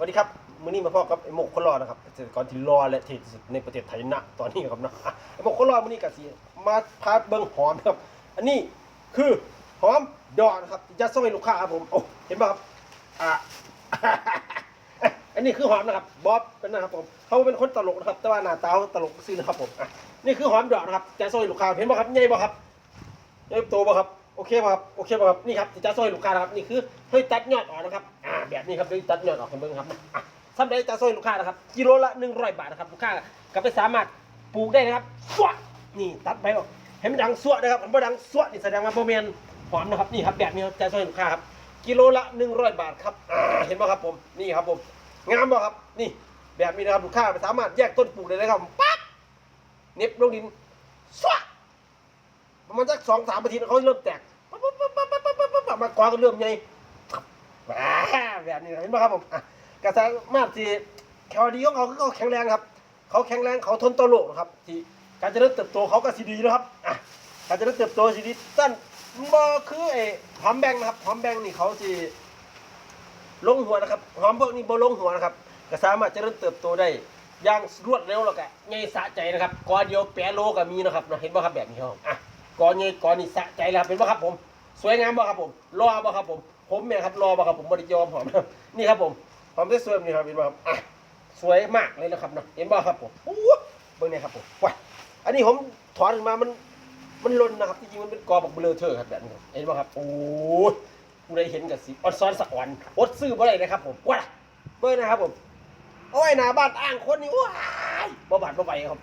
สวัสดีครับมื้อนี้มาพ่อกับไอ้หมกคนรอนะครับเกษตรกรที่รอและที่สุดในประเทศไทยณตอนนี้ครับนะไอ้หมกคนรอมื้อนี้ก็สิมาพาเบิ่งหอมครับ อันนี้คือหอมดอกนะครับจะส่งให้ลูกค้าครับผมโอ้เห็นป่ะครับอะอันนี้คือหอมนะครับบ๊อบเป็นนะครับผมเขาเป็นคนตลกนะครับแต่ว่าหน้าตาตลกซื่อนะครับผมอะนี่คือหอมดอกนะครับจะส่งให้ลูกค้าเห็นป่ะครับใหญ่ป่ะครับเริ่โตป่ะครับ โอเคป่ะครับโอเคป่ะครับนี่ครับที่จะซอยลูกค้านะครับนี่คือเฮ้ยตัดยอดออกนะครับอ่าแบบนี้ครับเฮ้ยตัดยอดออกให้เบิ่งครับอะสำหรับจะซอยลูกค้านะครับกิโลละ100 บาทนะครับลูกค้าก็ไปสามารถปลูกได้นะครับสวะนี่ตัดไปออกให้มันดังสวะนะครับมันบ่ดังสวะนี่แสดงว่าโมเมนหอมนะครับนี่ครับแบบนี้ครับจะซอยลูกค้าครับกิโลละ 100 บาทครับอ่าเห็นป่ะครับผมนี่ครับผมงามป่ะครับนี่แบบนี้นะครับลูกค้าไปสามารถแยกต้นปลูกได้เลยครับปั๊บเน็บลงดินสวะ มันสักสองสามนาทีเขาเริ่มแตกปั๊บปั๊บปั๊บปั๊บปั๊บปั๊บปั๊บมากองกันเริ่มใหญ่แบบนี้เห็นไหมครับผมกระแสมาสีแคลอรีของเขาก็แข็งแรงครับ เขาแข็งแรงเขาทนต่อโลกครับที่การจะเริ่มเติบโตเขาก็สีดีนะครับอะการจะเริ่มเติบโตสีดีตั้นบอคือไอ้หอมแบงนะครับหอมแบงนี่เขาสีลงหัวนะครับหอมพวกนี้บอลงหัวนะครับก็สามารถจะเริ่มเติบโตได้ย่างรวดเร็วแล้วกไงสะใจนะครับก้อนเดียวแปรโลก็มีนะครับเห็นไหมครับแบบนี้ครับอะ กอนนี้ก่อนนี่สะใจแล้วครับเป็นป่ะครับผม สวยงามป่ะครับผมรอป่ะครับผม ผมเนี่ยครับรอป่ะครับผมบริยอมหอมนี่ครับผมหอมได้สวยๆนี่ครับเห็นป่ะครับอะสวยมากเลยนะครับเนาะเห็นป่ะครับผมโอ้เบิ่งเนี่ยครับผมว้าอันนี้ผมถอนออกมามันมันล่นนะครับที่จริงมันเป็นกอบักเบลเทอร์ครับแบบนี้เห็นป่ะครับโอ้ยผู้ใดเห็นกับสิอดซ้อนสะอ่อนอดซื้อบ่ได้นะครับผมว้าเบิ่งนะครับผมโอ้ยหน้าบ้านอ้างคนนี่ว้ายบ่บาดบ่ไหวครับ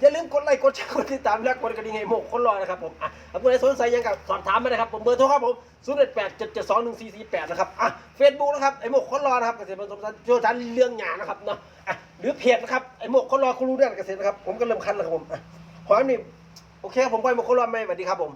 อย่าลืมกดไลค์กดแชร์กดติดตามและกดกระดิ่งให้โมกคนรอนะครับผมอะถ้าผู้ใดสนใจยังกับสอบถามมานะครับผมเบอร์โทรครับผม0 8 8 7 7 2 1 4 4 8นะครับอะเฟซบุ๊กนะครับไอ้โมกคนรอนะครับเกษตรผสมสารเชี่ยวชาญเรื่องหยานะครับเนาะอะหรือเพจนะครับไอ้โมกคนรอคุณรู้เรื่องเกษตรนะครับผมก็เริ่มคันแล้วครับผมอะขอให้มีโอเคครับผมไปโมกคนรอไม่สวัสดีครับผม